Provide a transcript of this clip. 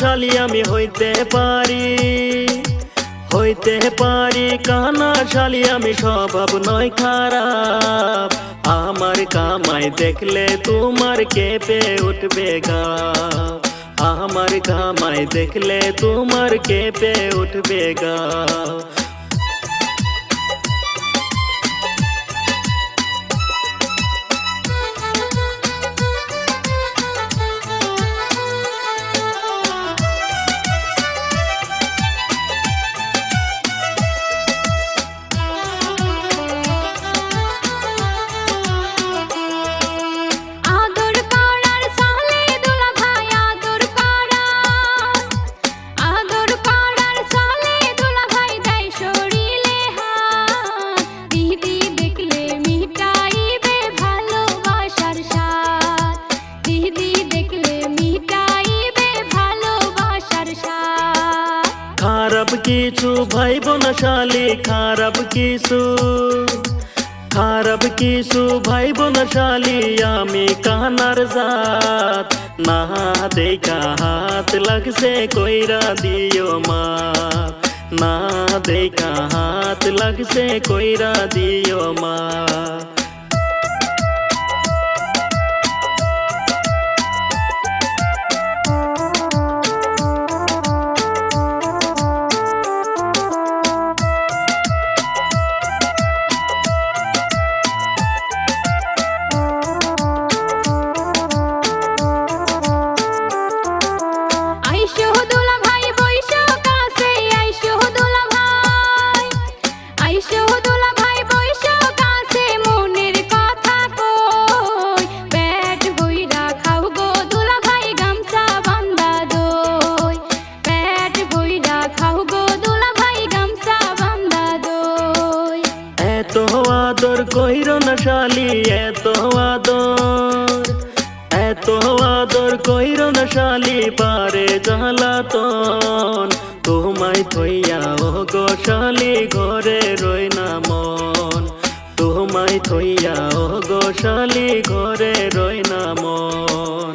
শালি আমি হইতে পারি। হইতে পারি, কানা শালি আমি স্বভাব নয় খারাপ। আমার কামাই দেখলে তোমার কেঁপে উঠবে গা। আমার কামাই দেখলে তোমার কেঁপে উঠবে গা। কিছু ভাইব না শালি খারাপ কিছু। খারাপ কিছু ভাইব না শালি আমি কানার জাত। না দেখা হাত লাগছে কইরা দিও মা না দেখা হাত লাগছে কইরা দিও মা শালি এত আদর এত আদর কইর না শালি পারে জ্বালাতন। তোমায় থইয়া ও গো শালি ঘরে রই না মন। তোমায় থইয়া ও গো শালি ঘরে রই না মন।